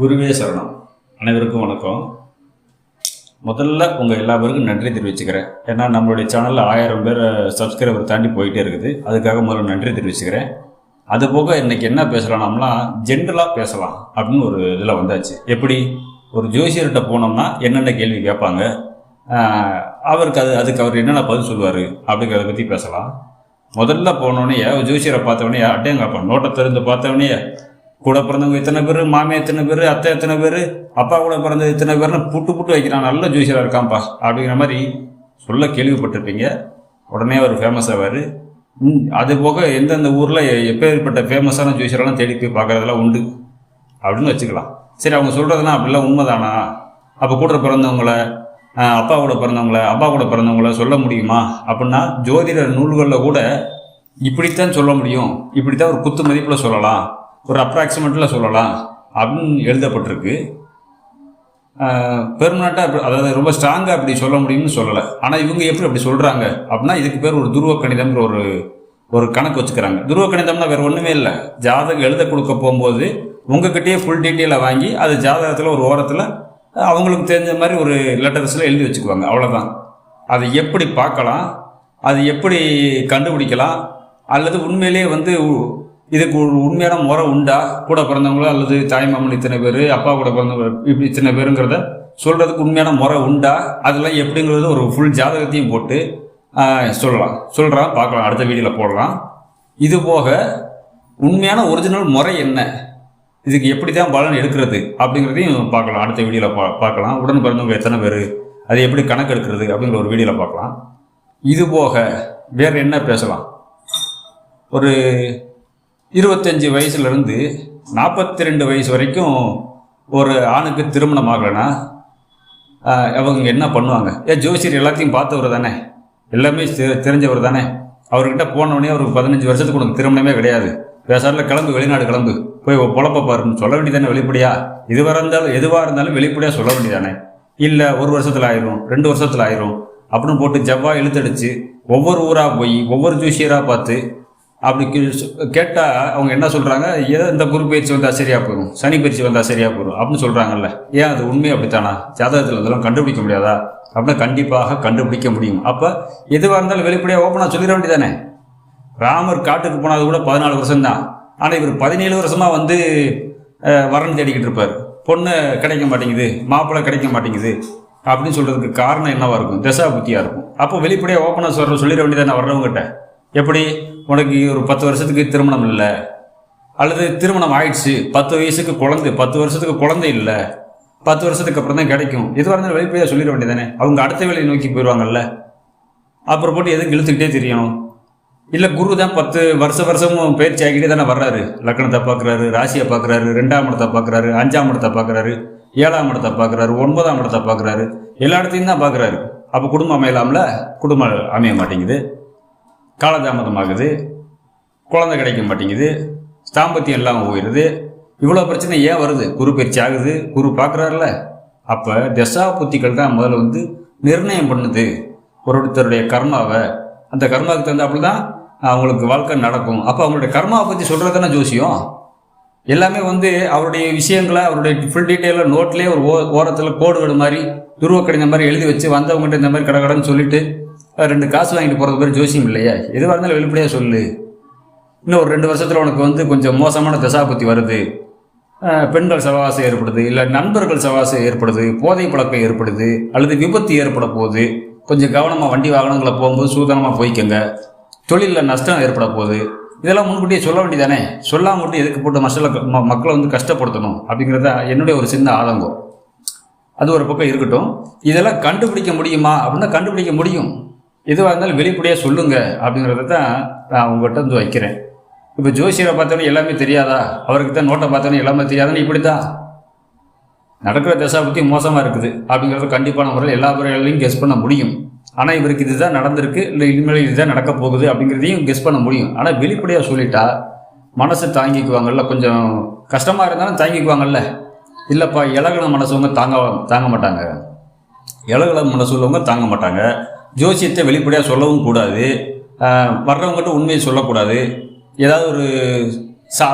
குருவே சரணம். அனைவருக்கும் வணக்கம். முதல்ல உங்கள் எல்லா பேருக்கும் நன்றி தெரிவிச்சுக்கிறேன். ஏன்னா நம்மளுடைய சேனலில் ஆயிரம் பேர் சப்ஸ்கிரைபர் தாண்டி போயிட்டே இருக்குது. அதுக்காக முதல்ல நன்றி தெரிவிச்சுக்கிறேன். அது போக இன்றைக்கி என்ன பேசலாம்னா ஜென்ரலாக பேசலாம் அப்படின்னு ஒரு இதில் வந்தாச்சு. எப்படி? ஒரு ஜோசியர்கிட்ட போனோம்னா என்னென்ன கேள்வி கேட்பாங்க? அவருக்கு அது அதுக்கு அவர் என்னென்ன பதில் சொல்லுவார்? அப்படிங்கிறத பற்றி பேசலாம். முதல்ல போனோடனே ஜோசியரை பார்த்தவொடனே அட்டையங்கப்பா நோட்டை திறந்து பார்த்தவொடனே கூட பிறந்தவங்க இத்தனை பேர் மாமியா எத்தனை பேர் அத்தை எத்தனை பேர் அப்பா கூட பிறந்த இத்தனை பேர்னு புட்டு புட்டு வைக்கிறான். நல்ல ஜோசியராக இருக்கான்ப்பா. அப்படிங்கிற மாதிரி சொல்ல கேள்விப்பட்டிருப்பீங்க. உடனே அவர் ஃபேமஸ் ஆவார். அது போக எந்தெந்த ஊரில் எப்பேற்பட்ட ஃபேமஸான ஜோசியரெல்லாம் தேடி போய் பார்க்குறதெல்லாம் உண்டு. அப்படின்னு வச்சுக்கலாம். சரி அவங்க சொல்கிறதுலாம் அப்படிலாம் உண்மைதானா? அப்போ கூட பிறந்தவங்கள அப்பா கூட பிறந்தவங்கள அப்பா கூட பிறந்தவங்கள சொல்ல முடியுமா? அப்படின்னா ஜோதிடர் நூல்களில் கூட இப்படித்தான் சொல்ல முடியும். இப்படித்தான் ஒரு குத்து மதிப்பில் சொல்லலாம். ஒரு அப்ராக்சிமேட்டில் சொல்லலாம் அப்படின்னு எழுதப்பட்டிருக்கு. பெர்மனண்ட்டாக அதாவது ரொம்ப ஸ்ட்ராங்காக அப்படி சொல்ல முடியும்னு சொல்லலை. ஆனால் இவங்க எப்படி அப்படி சொல்கிறாங்க அப்படின்னா இதுக்கு பேர் ஒரு துருவ கணிதம்ங்கிற ஒரு ஒரு கணக்கு வச்சுக்கிறாங்க. துருவ கணிதம்னா வேறு ஒன்றுமே இல்லை. ஜாதகம் எழுத கொடுக்க போகும்போது உங்ககிட்டயே ஃபுல் டீட்டெயிலை வாங்கி அது ஜாதகத்தில் ஒரு ஓரத்தில் அவங்களுக்கு தெரிஞ்ச மாதிரி ஒரு லெட்டர்ஸில் எழுதி வச்சுக்குவாங்க. அவ்வளோதான் அதை எப்படி பார்க்கலாம் அது எப்படி கண்டுபிடிக்கலாம் அல்லது உண்மையிலேயே வந்து இதுக்கு ஒரு உண்மையான முறை உண்டா? கூட பிறந்தவங்களோ அல்லது தாய்மாமன் இத்தனை பேர் அப்பா கூட பிறந்தவங்க இப்படி இத்தனை பேருங்கிறத சொல்கிறதுக்கு உண்மையான முறை உண்டா? அதெல்லாம் எப்படிங்கிறது ஒரு ஃபுல் ஜாதகத்தையும் போட்டு சொல்லலாம். சொல்கிறான் பார்க்கலாம். அடுத்த வீடியோவில் போடலாம். இது போக உண்மையான ஒரிஜினல் முறை என்ன? இதுக்கு எப்படி தான் பலன் எடுக்கிறது? அப்படிங்கிறதையும் பார்க்கலாம். அடுத்த வீடியோவில் பா பார்க்கலாம். உடன் பிறந்தவங்க எத்தனை பேர்? அது எப்படி கணக்கு எடுக்கிறது அப்படிங்கிற ஒரு வீடியோவில் பார்க்கலாம். இது போக வேறு என்ன பேசலாம்? ஒரு இருபத்தஞ்சி வயசுலேருந்து நாற்பத்தி ரெண்டு வயசு வரைக்கும் ஒரு ஆணுக்கு திருமணம் ஆகலைன்னா அவங்க என்ன பண்ணுவாங்க? ஏ ஜோசியர் எல்லாத்தையும் பார்த்தவர் தானே. எல்லாமே தெ- தெரிஞ்சவர் தானே. அவர்கிட்ட போனவொடனே அவருக்கு பதினஞ்சு வருஷத்துக்கு உனக்கு திருமணமே கிடையாது. பேசாரில் கிளம்பு வெளிநாடு கிளம்பு. போய் பொழப்ப பாருன்னு சொல்ல வேண்டியதானே வெளிப்படையா? இதுவாக இருந்தாலும் எதுவாக இருந்தாலும் வெளிப்படையாக சொல்ல வேண்டியதானே இல்லை ஒரு வருஷத்தில் ஆயிரும் ரெண்டு வருஷத்தில் ஆயிரும் அப்படின்னு போட்டு ஜவ்வா இழுத்தடிச்சு ஒவ்வொரு ஊராக போய் ஒவ்வொரு ஜோசியராக பார்த்து அப்படி கேட்டால் அவங்க என்ன சொல்கிறாங்க ஏதோ இந்த குரு பயிற்சி வந்தால் சரியாக போயிடும் சனி பயிற்சி வந்தால் சரியாக போயிடும் அப்படின்னு சொல்கிறாங்கல்ல ஏன் அது உண்மை அப்படித்தானா? ஜாதகத்தில் அதெல்லாம் கண்டுபிடிக்க முடியாதா? அப்படின்னா கண்டிப்பாக கண்டுபிடிக்க முடியும். அப்போ எதுவாக இருந்தாலும் வெளிப்படையாக ஓப்பனாக சொல்லிட வேண்டியதானே? ராமர் காட்டுக்கு போனது கூட பதினாலு வருஷம்தான். ஆனால் இவர் பதினேழு வருஷமாக வந்து வரன் தேடிக்கிட்டு இருப்பார். பொண்ணு கிடைக்க மாட்டேங்குது. மாப்பிள்ளை கிடைக்க மாட்டேங்குது. அப்படின்னு சொல்கிறதுக்கு காரணம் என்னவாக இருக்கும்? தசா புத்தியாக இருக்கும். அப்போ வெளிப்படையாக ஓப்பனாக சொல்கிற சொல்லிட வேண்டியதானே வர்றவங்ககிட்ட? எப்படி? உனக்கு ஒரு பத்து வருஷத்துக்கு திருமணம் இல்லை. அல்லது திருமணம் ஆயிடுச்சு பத்து வயசுக்கு குழந்தை பத்து வருஷத்துக்கு குழந்தை இல்லை. பத்து வருஷத்துக்கு அப்புறம் தான் கிடைக்கும். எதுவாக இருந்தாலும் வெளிப்படையாக சொல்லிட வேண்டியதானே அவங்க அடுத்த வேலையை நோக்கி போயிடுவாங்கல்ல அப்புறம் போட்டு எதுக்கு இழுத்துக்கிட்டே தெரியணும் இல்லை குரு தான் பத்து வருஷ வருஷமும் பயிற்சி ஆகிட்டே தானே வர்றாரு. லக்கணத்தை பார்க்குறாரு ராசியை பார்க்குறாரு ரெண்டாம் இடத்தை பார்க்குறாரு அஞ்சாம் இடத்தை பார்க்குறாரு ஏழாம் இடத்தை பார்க்குறாரு ஒன்பதாம் இடத்தை பார்க்குறாரு. எல்லா இடத்தையும் தான் பார்க்குறாரு. அப்போ குடும்பம் அமையலாம்ல? குடும்பம் அமைய மாட்டேங்குது. காலதாமதமாகுது குழந்தை கிடைக்க மாட்டேங்குது ஸ்தாம்பத்தியம் இல்லாமல் போயிடுது. இவ்வளோ பிரச்சனை ஏன் வருது? குரு பயிற்சி ஆகுது குரு பார்க்குறாருல அப்போ தசா புத்திகள் தான் முதல்ல வந்து நிர்ணயம் பண்ணுது. ஒருத்தருடைய கர்மாவை. அந்த கர்மாவுக்கு தகுந்தாப்புல தான் அவங்களுக்கு வாழ்க்கை நடக்கும். அப்போ அவங்களுடைய கர்மாவை பற்றி சொல்கிறது தானே ஜோசியம்? எல்லாமே வந்து அவருடைய விஷயங்களை அவருடைய ஃபுல் டீட்டெயிலாக நோட்லேயே ஒரு ஓ ஓரத்தில் கோடுகள் மாதிரி துருவ மாதிரி எழுதி வச்சு வந்தவங்ககிட்ட இந்த மாதிரி கடகடன்னு சொல்லிட்டு ரெண்டு காசு வாங்கிட்டு போகிறது பேர் ஜோசியம் இல்லையா? எதுவாக இருந்தாலும் வெளிப்படையாக சொல்லு. இன்னும் ஒரு ரெண்டு வருஷத்தில் உனக்கு வந்து கொஞ்சம் மோசமான தசாபுத்தி வருது. பெண்கள் சவாசம் ஏற்படுது இல்லை நண்பர்கள் சவாசம் ஏற்படுது போதை பழக்கம் ஏற்படுது அல்லது விபத்து ஏற்பட போகுது. கொஞ்சம் கவனமாக வண்டி வாகனங்களை போகும்போது சூதனமாக போய்க்கங்க. தொழிலில் நஷ்டம் ஏற்பட போகுது. இதெல்லாம் முன்கூட்டியே சொல்ல வேண்டியதானே? சொல்லாமல் மட்டும் எதுக்கு போட்டு மக்களை ம- மக்களை வந்து கஷ்டப்படுத்தணும்? அப்படிங்கிறத என்னுடைய ஒரு சின்ன ஆதங்கம். அது ஒரு பக்கம் இருக்கட்டும். இதெல்லாம் கண்டுபிடிக்க முடியுமா? அப்படின்னா கண்டுபிடிக்க முடியும். எதுவாக இருந்தாலும் வெளிப்படையாக சொல்லுங்க அப்படிங்கிறத தான் நான் உங்கள்கிட்ட வந்து வைக்கிறேன். இப்போ ஜோசியரை பார்த்தோன்னே எல்லாமே தெரியாதா? அவருக்கு தான் நோட்டை பார்த்தோன்னே எல்லாமே தெரியாதான்னு இப்படி தான் நடக்கிற தசா பற்றி மோசமாக இருக்குது. அப்படிங்கிறத கண்டிப்பான முறையில் எல்லா முறைகளையும் கெஸ் பண்ண முடியும். ஆனால் இவருக்கு இதுதான் நடந்திருக்கு இல்லை இனிமேல் இதுதான் நடக்க போகுது அப்படிங்கிறதையும் கெஸ் பண்ண முடியும். ஆனால் வெளிப்படையாக சொல்லிட்டா மனசு தாங்கிக்குவாங்கல்ல கொஞ்சம் கஷ்டமாக இருந்தாலும் தாங்கிக்குவாங்கல்ல. இல்லைப்பா இலகன மனசு தாங்க தாங்க மாட்டாங்க. இலகல மனசு உள்ளவங்க தாங்க மாட்டாங்க. ஜோசியத்தை வெளிப்படையாக சொல்லவும் கூடாது. வர்றவங்ககிட்ட உண்மையை சொல்லக்கூடாது. ஏதாவது ஒரு சா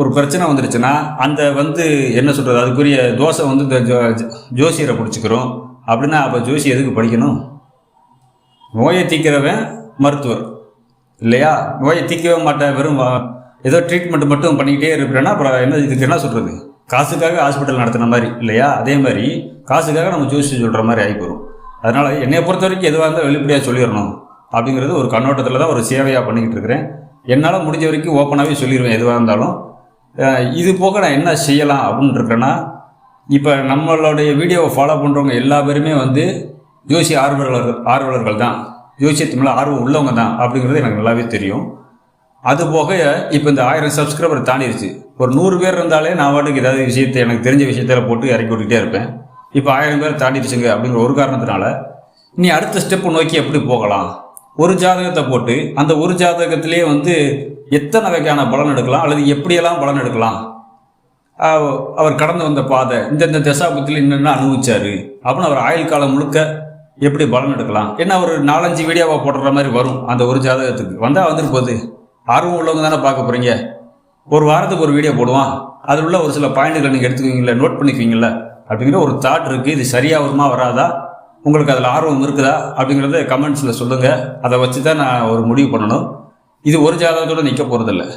ஒரு பிரச்சனை வந்துருச்சுன்னா அந்த வந்து என்ன சொல்கிறது அதுக்குரிய தோசை வந்து இந்த ஜோ ஜோசியரை பிடிச்சிக்கிறோம். அப்படின்னா அப்போ ஜோசி எதுக்கு படிக்கணும்? நோயை தீக்கிறவன் மருத்துவர். இல்லையா? நோயை தீக்கவே மாட்டேன் வெறும் ஏதோ ட்ரீட்மெண்ட் மட்டும் பண்ணிக்கிட்டே இருக்கிறேன்னா அப்புறம் என்ன இதுக்கு என்ன சொல்கிறது காசுக்காக ஹாஸ்பிட்டல் நடத்துன மாதிரி இல்லையா? அதே மாதிரி காசுக்காக நம்ம ஜோசி சொல்கிற மாதிரி ஆகி போகிறோம் அதனால் என்னை பொறுத்த வரைக்கும் எதுவாக இருந்தால் வெளிப்படையாக சொல்லிடணும். அப்படிங்கிறது ஒரு கண்ணோட்டத்தில் தான் ஒரு சேவையாக பண்ணிக்கிட்டு இருக்கிறேன். என்னால் முடிஞ்ச வரைக்கும் ஓப்பனாகவே சொல்லிடுவேன் எதுவாக இருந்தாலும். இது போக நான் என்ன செய்யலாம் அப்படின்னு இருக்கிறேன்னா இப்போ நம்மளுடைய வீடியோவை ஃபாலோ பண்ணுறவங்க எல்லா பேருமே வந்து ஜோசி ஆர்வலர்கள் ஆர்வலர்கள் தான். ஜோசியத்து மேலே ஆர்வம் உள்ளவங்க தான் அப்படிங்கிறது எனக்கு நல்லாவே தெரியும். அது போக இப்போ இந்த ஆயிரம் சப்ஸ்கிரைபர் தாண்டிடுச்சு ஒரு நூறு பேர் இருந்தாலே நான் வாட்டுக்கு ஏதாவது விஷயத்தை எனக்கு தெரிஞ்ச விஷயத்தில் போட்டு இறக்கி விட்டுக்கிட்டே இருப்பேன். இப்போ ஆயிரம் பேர் தாண்டிடுச்சுங்க அப்படிங்கிற ஒரு காரணத்தினால நீ அடுத்த ஸ்டெப்பு நோக்கி எப்படி போகலாம்? ஒரு ஜாதகத்தை போட்டு அந்த ஒரு ஜாதகத்திலேயே வந்து எத்தனை வகையான பலன் எடுக்கலாம்? அல்லது எப்படியெல்லாம் பலன் எடுக்கலாம்? அவர் கடந்து வந்த பாதை இந்தந்த தசாபத்தில் என்னென்ன அனுபவிச்சாரு? அப்படின்னு அவர் ஆயுள் காலம் முழுக்க எப்படி பலன் எடுக்கலாம்? என்ன ஒரு நாலஞ்சு வீடியோவாக போடுற மாதிரி வரும் அந்த ஒரு ஜாதகத்துக்கு. வந்தால் வந்துட்டு போகுது. ஆர்வம் உள்ளவங்க தானே பார்க்க போகிறீங்க ஒரு வாரத்துக்கு ஒரு வீடியோ போடுவான். அதில் உள்ள ஒரு சில பாயிண்ட்டுகளை நீங்கள் எடுத்துக்குவீங்களா நோட் பண்ணிக்குவீங்களா அப்படிங்கிற ஒரு தாட் இருக்குது இது சரியாக வருமா வராதா? உங்களுக்கு அதில் ஆர்வம் இருக்குதா? அப்படிங்கிறத கமெண்ட்ஸில் சொல்லுங்கள் அதை வச்சு தான் நான் ஒரு முடிவு பண்ணணும். இது ஒரு ஜாதகத்தோடு நிற்க போகிறதில்ல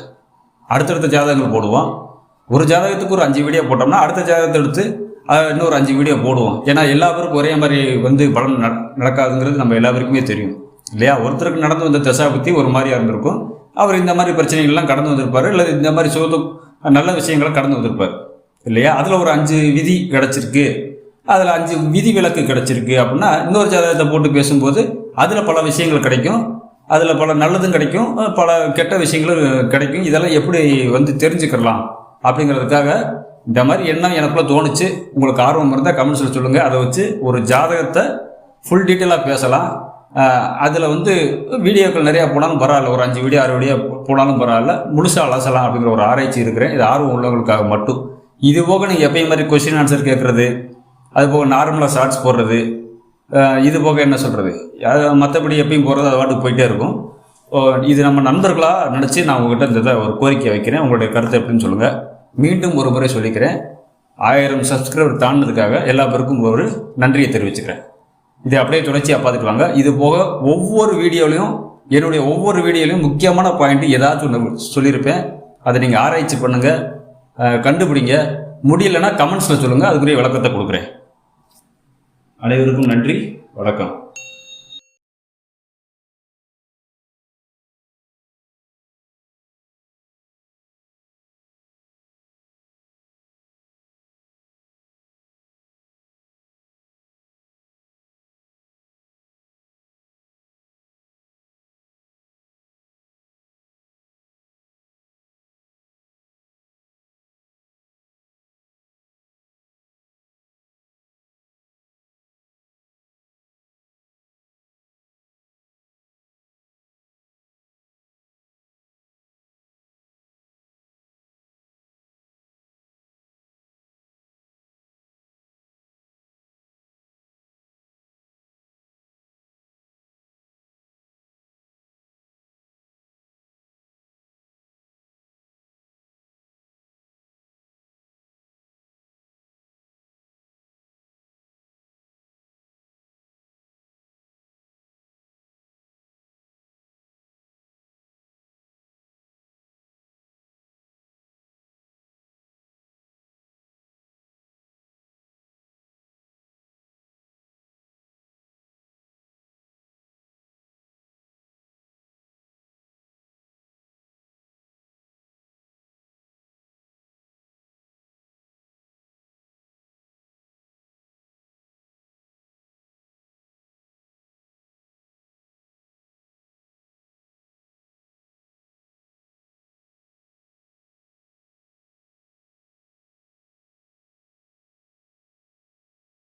அடுத்தடுத்த ஜாதகங்கள் போடுவோம். ஒரு ஜாதகத்துக்கு ஒரு அஞ்சு வீடியோ போட்டோம்னா அடுத்த ஜாதகத்தை எடுத்து இன்னொரு அஞ்சு வீடியோ போடுவோம். ஏன்னா எல்லா பேருக்கும் ஒரே மாதிரி வந்து பலன் நட- நடக்காதுங்கிறது நம்ம எல்லா பேருக்குமே தெரியும். இல்லையா? ஒருத்தருக்கு நடந்து வந்த தசாபத்தி ஒரு மாதிரியாக இருந்திருக்கும். அவர் இந்த மாதிரி பிரச்சனைகள்லாம் கடந்து வந்திருப்பார். இல்லை இந்த மாதிரி சோதம் நல்ல விஷயங்களை கடந்து வந்திருப்பார். இல்லையா? அதில் ஒரு அஞ்சு விதி கிடச்சிருக்கு. அதில் அஞ்சு விதி விலக்கு கிடச்சிருக்கு அப்படின்னா இன்னொரு ஜாதகத்தை போட்டு பேசும்போது அதில் பல விஷயங்கள் கிடைக்கும். அதில் பல நல்லதும் கிடைக்கும். பல கெட்ட விஷயங்களும் கிடைக்கும். இதெல்லாம் எப்படி வந்து தெரிஞ்சுக்கலாம் அப்படிங்கிறதுக்காக இந்த மாதிரி எண்ணம் எனக்குள்ளே தோணுச்சு உங்களுக்கு ஆர்வம் இருந்தால் கமெண்ட்ஸில் சொல்லுங்கள் அதை வச்சு ஒரு ஜாதகத்தை ஃபுல் டீட்டெயிலாக பேசலாம். அதில் வந்து வீடியோக்கள் நிறையா போனாலும் பரவாயில்ல. ஒரு அஞ்சு வீடியோ ஆறு வீடியோ போனாலும் பரவாயில்ல. முழுசாக அலசலாம் அப்படிங்கிற ஒரு ஆராய்ச்சி இருக்கிறேன். இது ஆர்வம் உள்ளவங்களுக்காக மட்டும். இது போக நீங்கள் எப்பயும் மாதிரி கொஸ்டின் ஆன்சர் கேட்குறது அது போக நார்மலாக ஷார்ட்ஸ் போடுறது இது போக என்ன சொல்கிறது மற்றபடி எப்பயும் போகிறது அது வாட்டுக்கு போயிட்டே இருக்கும். ஓ, இது நம்ம நண்பர்களாக நினச்சி நான் உங்ககிட்ட இந்த இதை ஒரு கோரிக்கை வைக்கிறேன். உங்களுடைய கருத்து எப்படின்னு சொல்லுங்கள் மீண்டும் ஒரு முறை சொல்லிக்கிறேன். ஆயிரம் சப்ஸ்கிரைபர் தாண்டினதுக்காக எல்லா பேருக்கும் ஒரு நன்றியை தெரிவிச்சுக்கிறேன். இதை அப்படியே தொடர்ச்சியாக பார்த்துக்கலாங்க இது போக ஒவ்வொரு வீடியோலையும் என்னுடைய ஒவ்வொரு வீடியோலையும் முக்கியமான பாயிண்ட் ஏதாச்சும் ஒன்று சொல்லியிருப்பேன். அதை நீங்கள் ஆராய்ச்சி பண்ணுங்கள் கண்டுபிடிங்க. முடியலன்னா கமெண்ட்ஸில் சொல்லுங்கள் அதுக்குரிய விளக்கத்தை கொடுக்குறேன். அனைவருக்கும் நன்றி. வணக்கம்.